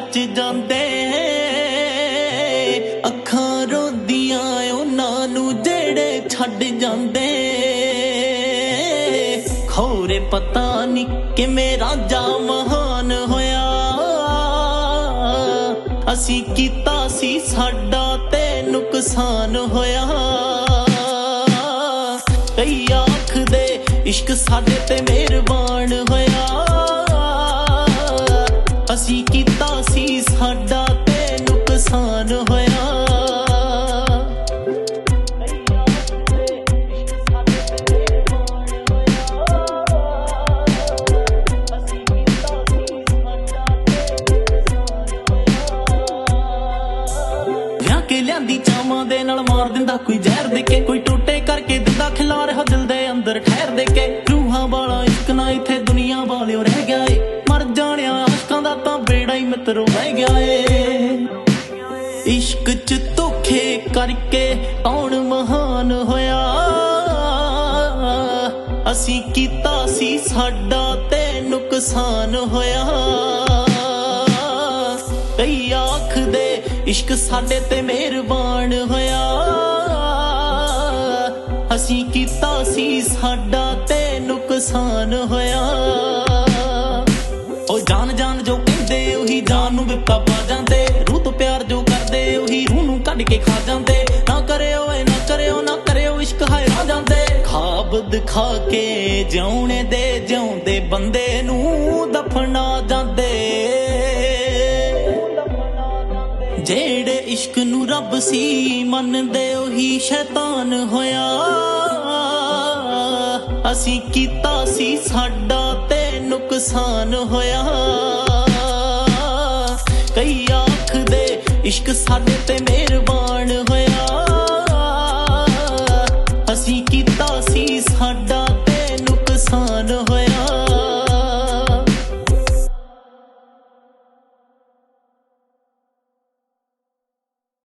ਜਾਂਦੇ ਅੱਖਾਂ ਰੋਂਦੀਆਂ ਉਹਨਾਂ ਨੂੰ ਜਿਹੜੇ ਛੱਡ ਜਾਂਦੇ। ਖੋਰੇ ਪਤਾ ਨਹੀਂ ਕਿਵੇਂ ਰਾਜਾ ਮਹਾਨ ਹੋਇਆ। ਅਸੀਂ ਕੀਤਾ ਸੀ ਸਾਡਾ ਤੇ ਨੁਕਸਾਨ ਹੋਇਆ। ਕਈ ਆਖਦੇ ਇਸ਼ਕ ਸਾਡੇ ਤੇ ਮਿਹਰਬਾਨ ਹੋਇਆ। ਅਸੀਂ ਕੀਤਾ ਲਿਆਂਦੀ ਚਾਵਾਂ ਦੇ ਨਾਲ ਮਾਰ ਦਿੰਦਾ, ਕੋਈ ਜ਼ਹਿਰ ਦੇ ਕੇ, ਕੋਈ ਟੋਟੇ ਕਰਕੇ ਦਿੰਦਾ ਖਿਲਾ ਰਿਹਾ ਦਿਲ ਦੇ ਅੰਦਰ ਠਹਿਰ ਦੇ ਕੇ। ਰੂਹਾਂ ਵਾਲਾ ਇਸ਼ਕ ਨਾ ਇੱਥੇ ਦੁਨੀਆ ਵਾਲਿਓ ਰਹਿ ਗਿਆ ਏ। ਮਰ ਜਾਣਿਆ ਆਸ਼ਕਾਂ ਦਾ ਤਾਂ ਬੇੜਾ ਹੀ ਮਿੱਤਰੋ ਰਹਿ ਗਿਆ ਏ। ਇਸ਼ਕ ਚ ਧੋਖੇ ਕਰਕੇ ਕੌਣ ਮਹਾਨ ਹੋਇਆ? ਅਸੀਂ ਕੀਤਾ ਸੀ ਸਾਡਾ ਤੇ ਨੁਕਸਾਨ ਹੋਇਆ। ਇਸ਼ਕ ਸਾਡੇ ਤੇ ਮਿਹਰਬਾਨ ਹੋਇਆ। ਅਸੀਂ ਕੀਤਾ ਸੀ ਸਾਡਾ ਤੇ ਨੁਕਸਾਨ ਹੋਇਆ। ਉਹ ਜਾਨ ਜਾਨ ਜੋ ਕਹਿੰਦੇ, ਉਹੀ ਜਾਨ ਨੂੰ ਵਿਪਤਾ ਪਾ ਜਾਂਦੇ। ਰੂਹ ਤੋਂ ਪਿਆਰ ਜੋ ਕਰਦੇ, ਉਹੀ ਰੂਹ ਨੂੰ ਕੱਢ ਕੇ ਖਾ ਜਾਂਦੇ। ਨਾ ਕਰਿਓ ਇਹ, ਨਾ ਕਰਿਓ ਨਾ ਕਰਿਓ ਇਸ਼ਕ ਹਾਏ ਆ ਜਾਂਦੇ। ਖਾਬ ਦਿਖਾ ਕੇ ਜਿਉਣੇ ਦੇ, ਜਿਉਂਦੇ ਬੰਦੇ ਨੂੰ ਦਫਨਾ ਜਿਹੜੇ ਇਸ਼ਕ ਨੂੰ ਰੱਬ ਸੀ ਮੰਨਦੇ, ਉਹੀ ਸ਼ੈਤਾਨ ਹੋਇਆ। ਅਸੀਂ ਕੀਤਾ ਸੀ ਸਾਡਾ ਤੇ ਨੁਕਸਾਨ ਹੋਇਆ। ਕਈ ਆਖਦੇ, ਇਸ਼ਕ ਸਾਡੇ ਤੇ ਮਿਹਰਬਾਨ